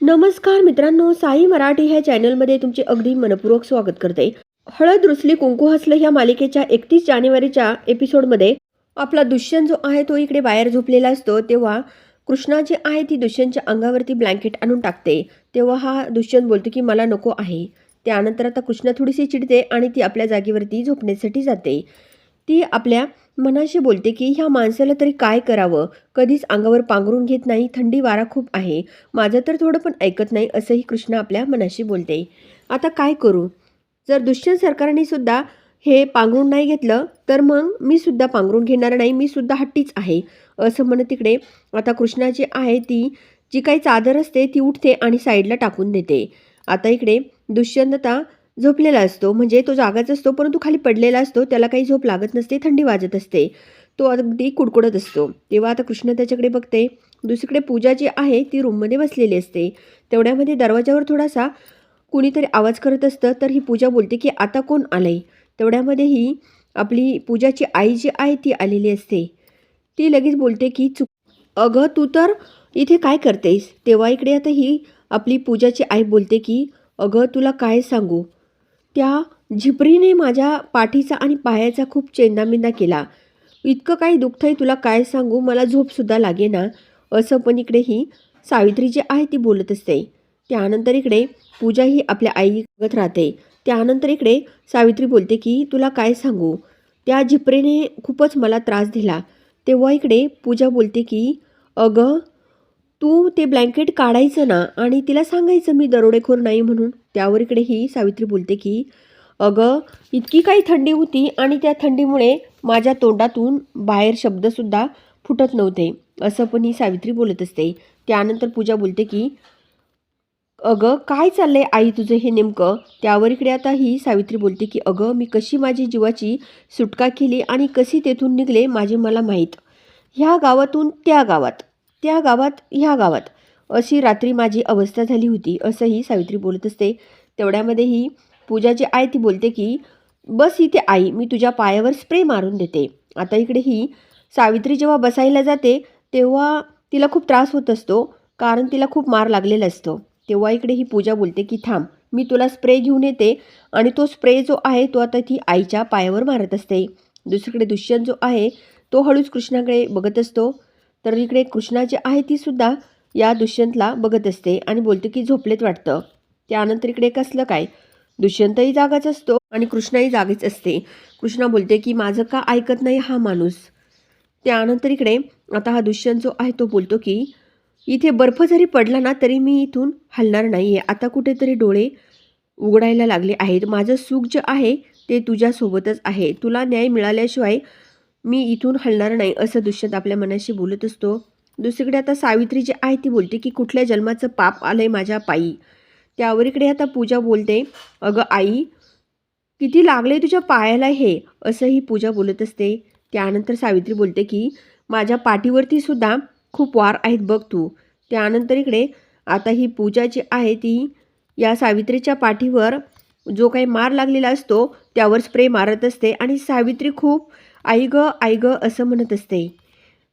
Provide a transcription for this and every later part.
नमस्कार मित्रांनो साई मराठी ह्या चॅनलमध्ये तुमचे अगदी मनपूर्वक स्वागत करते. हळद रुसली कुंकू हसलं ह्या मालिकेच्या एकतीस जानेवारीच्या एपिसोडमध्ये आपला दुष्यंत जो आहे तो इकडे बाहेर झोपलेला असतो. तेव्हा कृष्णा जी आहे ती दुष्यंतच्या अंगावरती ब्लँकेट आणून टाकते. तेव्हा हा दुष्यंत बोलतो की मला नको आहे. त्यानंतर आता कृष्णा थोडीशी चिडते आणि ती आपल्या जागेवरती झोपण्यासाठी जाते. ती आपल्या मनाशी बोलते की ह्या माणसाला तरी काय करावं? कधीच अंगावर पांघरून घेत नाही थंडी वारा खूप आहे. माझं तर थोडं पण ऐकत नाही असंही कृष्ण आपल्या मनाशी बोलते. आता काय करू? जर दुष्यंत सरकारने सुद्धा हे पांघरून नाही घेतलं तर मग मी सुद्धा पांघरून घेणार नाही. मी सुद्धा हट्टीच आहे. असं म्हणत तिकडे आता कृष्णा जी आहे ती जी काही चादर असते ती उठते आणि साईडला टाकून देते. आता इकडे दुष्यंत आता झोपलेला असतो. म्हणजे तो जागाच असतो परंतु खाली पडलेला असतो. त्याला काही झोप लागत नसते थंडी वाजत असते. तो अगदी कुडकुडत असतो. तेव्हा आता कृष्ण त्याच्याकडे बघते. दुसरीकडे पूजा जी आहे ती रूममध्ये बसलेली असते. तेवढ्यामध्ये दरवाजावर थोडासा कुणीतरी आवाज करत असतं तर ही पूजा बोलते की आता कोण आलंय? तेवढ्यामध्ये ही आपली पूजाची आई जी आहे ती आलेली असते. ती लगेच बोलते की चुक अगं तू तर इथे काय करतेस? तेव्हा इकडे आता ही आपली पूजाची आई बोलते की अगं तुला काय सांगू? त्या झिपरीने माझ्या पाठीचा आणि पायाचा खूप चेंदामेंदा केला. इतकं काही दुखतंय तुला काय सांगू? मला झोपसुद्धा लागे ना. असं पण इकडे ही सावित्री जी आहे ती बोलत असते. त्यानंतर इकडे पूजा ही आपल्या आई बघत राहते. त्यानंतर इकडे सावित्री बोलते की तुला काय सांगू? त्या झिपरेने खूपच मला त्रास दिला. तेव्हा इकडे पूजा बोलते की अगं तू ते ब्लँकेट काढायचं ना आणि तिला सांगायचं मी दरोडेखोर नाही म्हणून. त्यावर इकडे ही सावित्री बोलते की अगं इतकी काही थंडी होती आणि त्या थंडीमुळे माझ्या तोंडातून बाहेर शब्दसुद्धा फुटत नव्हते असं पण ही सावित्री बोलत असते. त्यानंतर पूजा बोलते की अगं काय चाललंय आई तुझं हे नेमकं? त्यावर इकडे आता ही सावित्री बोलते की अगं मी कशी माझी जीवाची सुटका केली आणि कशी तेथून निघले माझे मला माहीत? ह्या गावातून त्या गावात त्या गावात ह्या गावात अशी रात्री माझी अवस्था झाली होती असंही सावित्री बोलत असते. तेवढ्यामध्ये ही पूजा जी आहे ती बोलते की बस इथे आई मी तुझ्या पायावर स्प्रे मारून देते. आता इकडे ही सावित्री जेव्हा बसायला जाते तेव्हा तिला खूप त्रास होत असतो कारण तिला खूप मार लागलेला असतो. तेव्हा इकडे ही पूजा बोलते की थांब मी तुला स्प्रे घेऊन येते आणि तो स्प्रे जो आहे तो आता ती आईच्या पायावर मारत असते. दुसरीकडे दुष्यंत जो आहे तो हळूच कृष्णाकडे बघत असतो. तर इकडे कृष्णा जी आहे तीसुद्धा या दुष्यंतला बघत असते आणि बोलते की झोपलेत वाटतं. त्यानंतर इकडे कसलं काय? दुष्यंतही जागाच असतो आणि कृष्णाही जागीच असते. कृष्णा बोलते की माझं का ऐकत नाही हा माणूस? त्यानंतर इकडे आता हा दुष्यंत जो आहे तो बोलतो की इथे बर्फ जरी पडला ना तरी मी इथून हलणार नाही आहे आता कुठेतरी डोळे उघडायला लागले आहेत. माझं सुख जे आहे ते तुझ्यासोबतच आहे. तुला न्याय मिळाल्याशिवाय मी इथून हलणार नाही असं दुष्यंत आपल्या मनाशी बोलत असतो. दुसरीकडे आता सावित्री जी आहे ती बोलते की कुठल्या जन्माचं पाप आलं आहे माझ्या पायी? त्यावर इकडे आता पूजा बोलते अगं आई किती लागले तुझ्या पायाला हे? असंही पूजा बोलत असते. त्यानंतर सावित्री बोलते की माझ्या पाठीवरती सुद्धा खूप वार आहेत बघ तू. त्यानंतर इकडे आता ही पूजा जी आहे ती या सावित्रीच्या पाठीवर जो काही मार लागलेला असतो त्यावर स्प्रे मारत असते आणि सावित्री खूप आई ग आई ग असं म्हणत असते.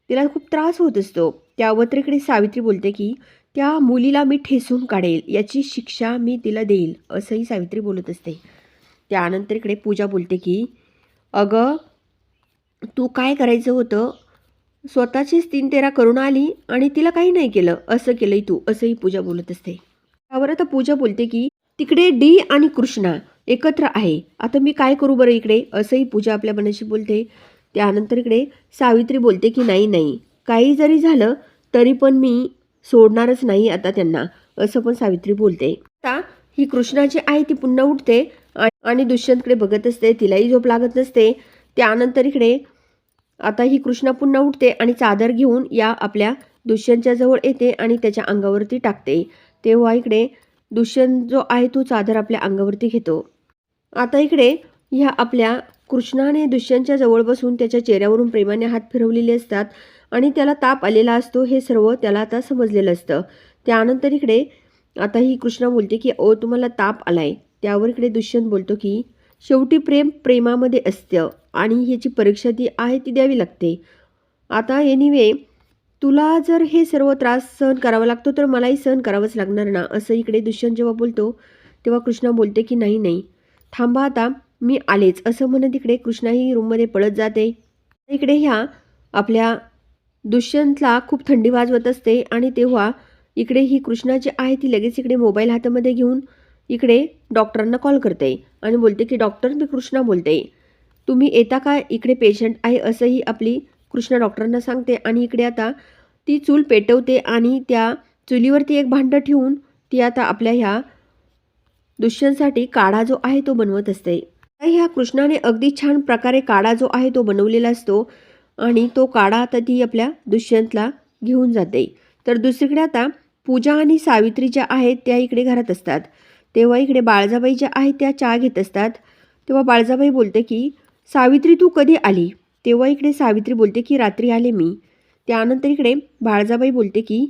तिला खूप त्रास होत असतो. त्या अवत्रेकडे सावित्री बोलते की त्या मुलीला मी ठेसून काढेल याची शिक्षा मी तिला देईल असंही सावित्री बोलत असते. त्यानंतर इकडे पूजा बोलते की अगं तू काय करायचं होतं? स्वतःचीच तीन तेरा करून आली आणि तिला काही नाही केलं असं केलंय तू असंही पूजा बोलत असते. त्यावर आता पूजा बोलते की तिकडे डी आणि कृष्णा एकत्र आहे आता मी काय करू बरं इकडे? असंही पूजा आपल्या मनाशी बोलते. त्यानंतर इकडे सावित्री बोलते की नाही नाही. काही जरी झालं तरी पण मी सोडणारच नाही आता त्यांना असं पण सावित्री बोलते. आता ही कृष्णाची आई ती पुन्हा उठते आणि दुष्यंतकडे बघत असते. तिलाही झोप लागत नसते. त्यानंतर इकडे आता ही कृष्णा पुन्हा उठते आणि चादर घेऊन या आपल्या दुष्यंतच्या जवळ येते आणि त्याच्या अंगावरती टाकते. तेव्हा इकडे दुष्यंत जो आहे तो चादर आपल्या अंगावरती घेतो. आता इकडे ह्या आपल्या कृष्णाने दुष्यंतच्या जवळ बसून त्याच्या चेहऱ्यावरून प्रेमाने हात फिरवलेले असतात आणि त्याला ताप आलेला असतो हे सर्व त्याला आता समजलेलं असतं. त्यानंतर इकडे आता ही कृष्णा बोलते की ओ तुम्हाला ताप आलाय. त्यावर इकडे दुष्यंत बोलतो की शेवटी प्रेम प्रेमामध्ये असतं आणि ह्याची परीक्षा ती आहे ती द्यावी लागते. आता एनिवे तुला जर हे सर्व त्रास सहन करावा लागतो तर मलाही सहन करावंच लागणार ना? असं इकडे दुष्यंत जेव्हा बोलतो तेव्हा कृष्णा बोलते की नाही नाही. थांबा आता. मी आलेच. असं म्हणत इकडे कृष्णाही रूममध्ये पळत जाते. इकडे ह्या आपल्या दुष्यंतला खूप थंडी वाजवत असते आणि तेव्हा इकडे ही कृष्णा जी आहे ती लगेच इकडे मोबाईल हातामध्ये घेऊन इकडे डॉक्टरांना कॉल करते आणि बोलते की डॉक्टर मी कृष्णा बोलते. तुम्ही येता का? इकडे पेशंट आहे असंही आपली कृष्णा डॉक्टरांना सांगते आणि इकडे आता ती चूल पेटवते आणि त्या चुलीवरती एक भांडं ठेवून ती आता आपल्या ह्या दुष्यांसाठी काढा जो आहे तो बनवत असते. ह्या कृष्णाने अगदी छान प्रकारे काढा जो आहे तो बनवलेला असतो आणि तो काढा आता ती आपल्या दुष्यंतला घेऊन जाते. तर दुसरीकडे आता पूजा आणि सावित्री ज्या आहेत त्या इकडे घरात असतात. तेव्हा इकडे बाळजाबाई ज्या आहेत त्या चहा घेत असतात. तेव्हा बाळजाबाई बोलते की सावित्री तू कधी आली? तेव्हा इकडे सावित्री बोलते की रात्री आले मी. त्यानंतर इकडे बाळजाबाई बोलते की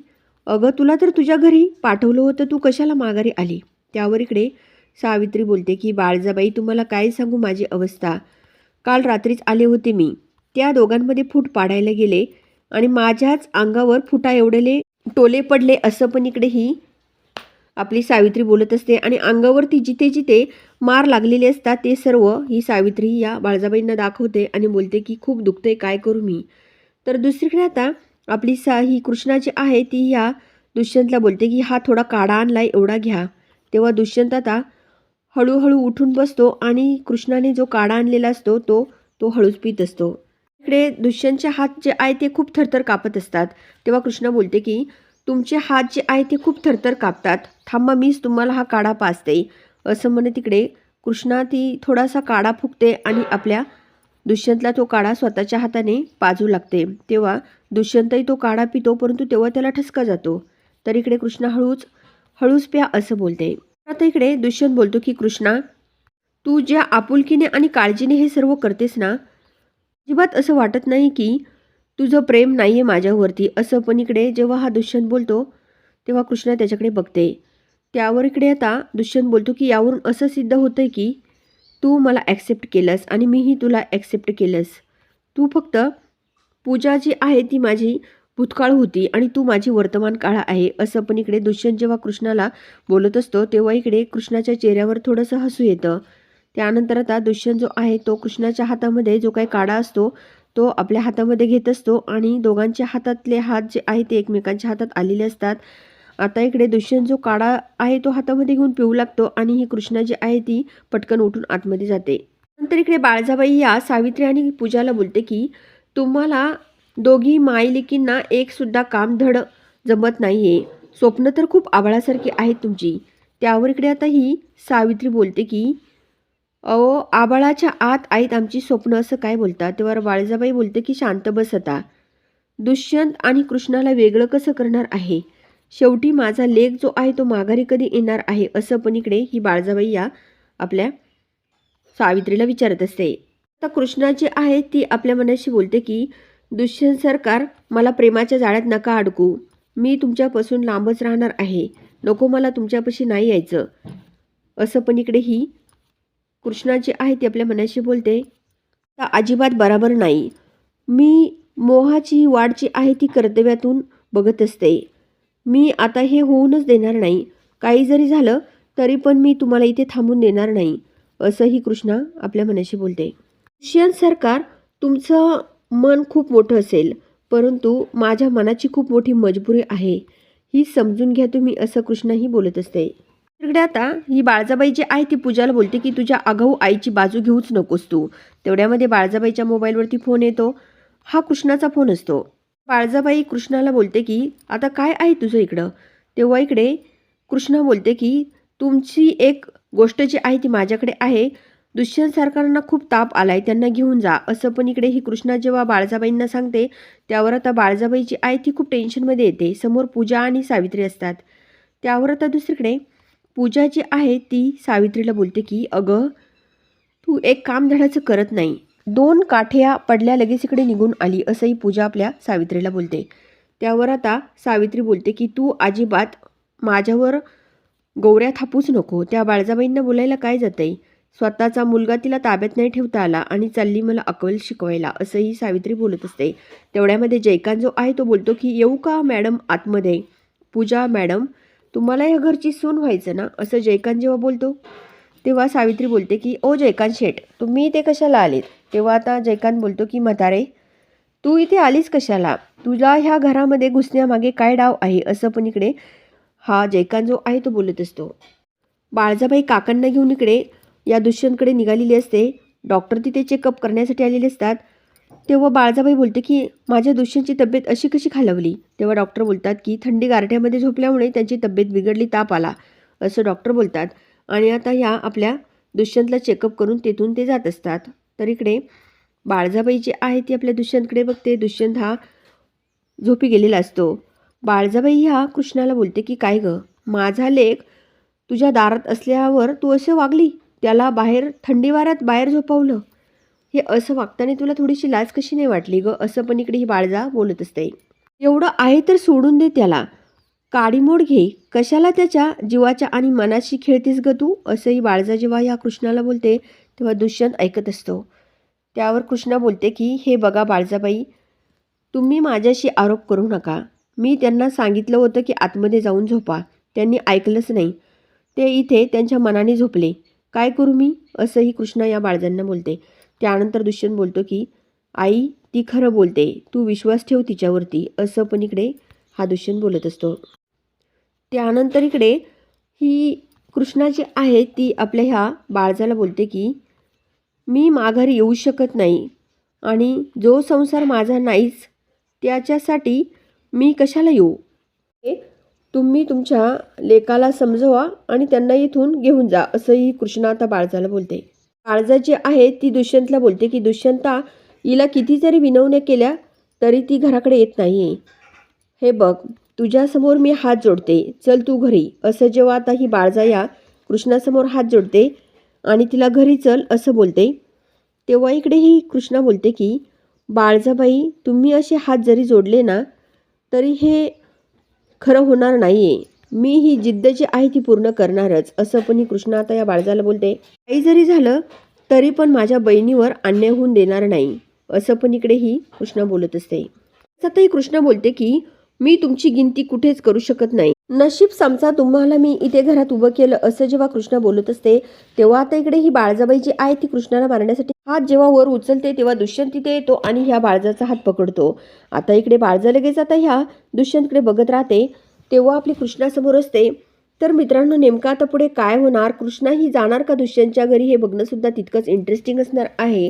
अगं तुला तर तुझ्या घरी पाठवलं होतं तू कशाला माघारी आली? त्यावर इकडे सावित्री बोलते की बाळजाबाई तुम्हाला काय सांगू माझी अवस्था? काल रात्रीच आले होते मी. त्या दोघांमध्ये फूट पाडायला गेले आणि माझ्याच अंगावर फुटा एवढेले टोले पडले असं पण इकडे ही आपली सावित्री बोलत असते आणि अंगावरती जिथे जिथे मार लागलेले असतात ते सर्व ही सावित्री या बाळजाबाईंना दाखवते आणि बोलते की खूप दुखतंय काय करू मी? तर दुसरीकडे आता आपली सा ही कृष्णा जी आहे ती या दुष्यंतला बोलते की हा थोडा काढा आणलाय एवढा घ्या. तेव्हा दुष्यंत आता हळूहळू उठून बसतो आणि कृष्णाने जो काढा आणलेला असतो तो तो हळूच पित असतो. इकडे दुष्यंतचे हात जे आहे ते खूप थरथर कापत असतात. तेव्हा कृष्णा बोलते की तुमचे हात जे आहे ते खूप थरथर कापतात. थांबा मीच तुम्हाला हा काढा पाचते असं म्हणे तिकडे कृष्णा ती थोडासा काढा फुकते आणि आपल्या दुष्यंतला तो काढा स्वतःच्या हाताने पाजू लागते. तेव्हा दुष्यंतही तो काढा पितो परंतु तेव्हा त्याला ठसका जातो. तर इकडे कृष्णा हळूच हळूच प्या असं बोलते. आता इकडे दुष्यंत बोलतो की कृष्णा तू ज्या आपुलकीने आणि काळजीने हे सर्व करतेस ना अजिबात असं वाटत नाही की तुझं प्रेम नाही आहे माझ्यावरती. असं पण इकडे जेव्हा हा दुष्यंत बोलतो तेव्हा कृष्णा त्याच्याकडे बघते. त्यावर इकडे आता दुष्यंत बोलतो की यावरून असं सिद्ध होतं आहे की तू मला ॲक्सेप्ट केलंस आणि मीही तुला ॲक्सेप्ट केलंस. तू फक्त पूजा जी आहे ती माझी भूतकाळ होती आणि तू माझी वर्तमान काळ आहे असं पण इकडे दुष्यंत जेव्हा कृष्णाला बोलत असतो तेव्हा इकडे कृष्णाच्या चेहऱ्यावर थोडंसं हसू येतं. त्यानंतर आता दुष्यंत जो आहे तो कृष्णाच्या हातामध्ये जो काही काढा असतो तो आपल्या हातामध्ये घेत असतो आणि दोघांच्या हातातले हात जे आहे ते एकमेकांच्या हातात आलेले असतात. आता इकडे दुष्यंत जो काढा आहे तो हातामध्ये घेऊन पिऊ लागतो आणि ही कृष्णा जी आहे ती पटकन उठून आतमध्ये जाते. नंतर इकडे बाळजाबाई या सावित्री आणि पूजाला बोलते की तुम्हाला दोघी मायलिकींना एकसुद्धा काम धड जमत नाही आहे स्वप्न तर खूप आबाळासारखी आहेत तुमची. त्यावर इकडे आता ही सावित्री बोलते की अहो आबाळाच्या आत आहेत आमची स्वप्न असं काय बोलतात तेव्हा बाळजाबाई बोलते की शांत बस आता. दुष्यंत आणि कृष्णाला वेगळं कसं करणार आहे? शेवटी माझा लेख जो आहे तो माघारी कधी येणार आहे असं पण इकडे ही बाळजाबाई या आपल्या सावित्रीला विचारत असते. आता कृष्णा जी आहे ती आपल्या मनाशी बोलते की दुष्यंत सरकार मला प्रेमाच्या जाळ्यात नका अडकू. मी तुमच्यापासून लांबच राहणार आहे. नको मला तुमच्यापाशी नाही यायचं. असं पण इकडे ही कृष्णा जी आहे ती आपल्या मनाशी बोलते. तर अजिबात बरोबर नाही. मी मोहाची वाढ जी आहे ती कर्तव्यातून बघत असते. मी आता हे होऊनच देणार नाही. काही जरी झालं तरी पण मी तुम्हाला इथे थांबून देणार नाही. असंही कृष्णा आपल्या मनाशी बोलते. दुष्यंत सरकार तुमचं मन खूप मोठं असेल परंतु माझ्या मनाची खूप मोठी मजबुरी आहे. ही समजून घ्या तुम्ही असं कृष्णाही बोलत असते. तिकडे आता ही बाळजाबाई जी आहे ती पूजाला बोलते की तुझ्या आगाऊ आईची बाजू घेऊच नकोस तू. तेवढ्यामध्ये बाळजाबाईच्या मोबाईलवरती फोन येतो. हा कृष्णाचा फोन असतो. बाळजाबाई कृष्णाला बोलते की आता काय आहे तुझं इकडं? तेव्हा इकडे कृष्णा बोलते की तुमची एक गोष्ट जी आहे ती माझ्याकडे आहे. दुष्यंत सरकारांना खूप ताप आलाय त्यांना घेऊन जा. असं पण इकडे ही कृष्णा जेव्हा बाळजाबाईंना सांगते त्यावर आता बाळजाबाई जी आहे ती खूप टेन्शनमध्ये येते. समोर पूजा आणि सावित्री असतात. त्यावर आता दुसरीकडे पूजा जी आहे ती सावित्रीला बोलते की अगं तू एक काम धडाचं करत नाही. दोन काठ्या पडल्या लगेच इकडे निघून आली असंही पूजा आपल्या सावित्रीला बोलते. त्यावर आता सावित्री बोलते की तू अजिबात माझ्यावर गौऱ्या थापूच नको. त्या बाळजाबाईंना बोलायला काय जातंय? स्वतःचा मुलगा तिला ताब्यात नाही ठेवता आला आणि चालली मला अकवल शिकवायला असंही सावित्री बोलत असते. तेवढ्यामध्ये जयकांत जो आहे तो बोलतो की येऊ का मॅडम आतमध्ये? पूजा मॅडम तुम्हाला या घरची सून व्हायचं ना? असं जयकांत जेव्हा बोलतो तेव्हा सावित्री बोलते की ओ जयकांत शेठ तुम्ही इथे कशाला आलेत? तेव्हा आता जयकांत बोलतो की म्हातारे तू इथे आलीस कशाला? तुला ह्या घरामध्ये घुसण्यामागे काय डाव आहे? असं पण इकडे हा जयकांत जो आहे तो बोलत असतो. बाळजाबाई काकांना घेऊन इकडे या दुष्यंतकडे निघालेली असते. डॉक्टर तिथे चेकअप करण्यासाठी आलेले असतात. तेव्हा बाळजाबाई बोलते की माझ्या दुष्यंतची तब्येत अशी कशी खालवली? तेव्हा डॉक्टर बोलतात की थंडी गारठ्यामध्ये झोपल्यामुळे त्यांची तब्येत बिघडली ताप आला. असं डॉक्टर बोलतात. आणि आता ह्या आपल्या दुष्यंतला चेकअप करून तेथून ते जात असतात. तर इकडे बाळजाबाई जी आहे ती आपल्या दुष्यंतकडे बघते. दुष्यंत हा झोपी गेलेला असतो. बाळजाबाई ह्या कृष्णाला बोलते की काय गं? माझा लेख तुझ्या दारात असल्यावर तू असे वागली? त्याला बाहेर थंडी वाऱ्यात बाहेर झोपवलं. हे असं वागताना तुला थोडीशी लाज कशी नाही वाटली गं? असं पण इकडे ही बाळजा बोलत असते. एवढं आहे तर सोडून दे त्याला. काडीमोड घे. कशाला त्याच्या जीवाच्या आणि मनाशी खेळतेस ग तू? असंही बाळजा जेव्हा या कृष्णाला बोलते तेव्हा दुष्यंत ऐकत असतो. त्यावर कृष्णा बोलते की हे बघा बाळजाबाई तुम्ही माझ्याशी आरोप करू नका. मी त्यांना सांगितलं होतं की आतमध्ये जाऊन झोपा. त्यांनी ऐकलंच नाही. ते इथे त्यांच्या मनाने झोपले. काय करू मी? असंही कृष्णा या बाळजांना बोलते. त्यानंतर दुष्यंत बोलतो की आई ती खरं बोलते. तू विश्वास ठेव तिच्यावरती. असं पण इकडे हा दुष्यंत बोलत असतो. त्यानंतर इकडे ही कृष्णा जी आहे ती आपल्या ह्या बाळजाला बोलते की मी माघारी येऊ शकत नाही आणि जो संसार माझा नाहीच त्याच्यासाठी मी कशाला येऊ? हे तुम्ही तुमच्या लेकाला समजवा आणि त्यांना इथून घेऊन जा असंही कृष्णा आता बाळजाला बोलते. बाळजा जी आहे ती दुष्यंतला बोलते की दुष्यंता हिला किती जरी विनवण्या केल्या तरी ती घराकडे येत नाही हे बघ तुझ्यासमोर मी हात जोडते. चल तू घरी. असं जेव्हा आता ही बाळजा या कृष्णासमोर हात जोडते आणि तिला घरी चल असं बोलते तेव्हा इकडे ही कृष्णा बोलते की बाळजाबाई तुम्ही असे हात जरी जोडले ना तरी हे खरं होणार नाही. मी ही जिद्द जी आहे ती पूर्ण करणारच असं पण ही कृष्णा आता या बाळजाला बोलते. काही जरी झालं तरी पण माझ्या बहिणीवर अन्याय होऊन देणार नाही असं पण इकडे ही कृष्णा बोलत असते. आता ही कृष्णा बोलते की मी तुमची गिनती कुठेच करू शकत नाही. नशीब समजा तुम्हाला मी इथे घरात उभं केलं असं जेव्हा कृष्णा बोलत असते तेव्हा आता इकडे ही बाळजाबाई जी आहे ती कृष्णाला मारण्यासाठी. हात जेव्हा वर उचलते तेव्हा दुष्यंत तिथे येतो आणि ह्या बाळजाचा हात पकडतो. आता इकडे बाळजा लगेच आता ह्या दुष्यंतकडे बघत राहते. तेव्हा आपली कृष्णासमोर असते. तर मित्रांनो नेमकं आता पुढे काय होणार? कृष्णा ही जाणार का दुष्यंतच्या घरी हे बघणंसुद्धा तितकंच इंटरेस्टिंग असणार आहे.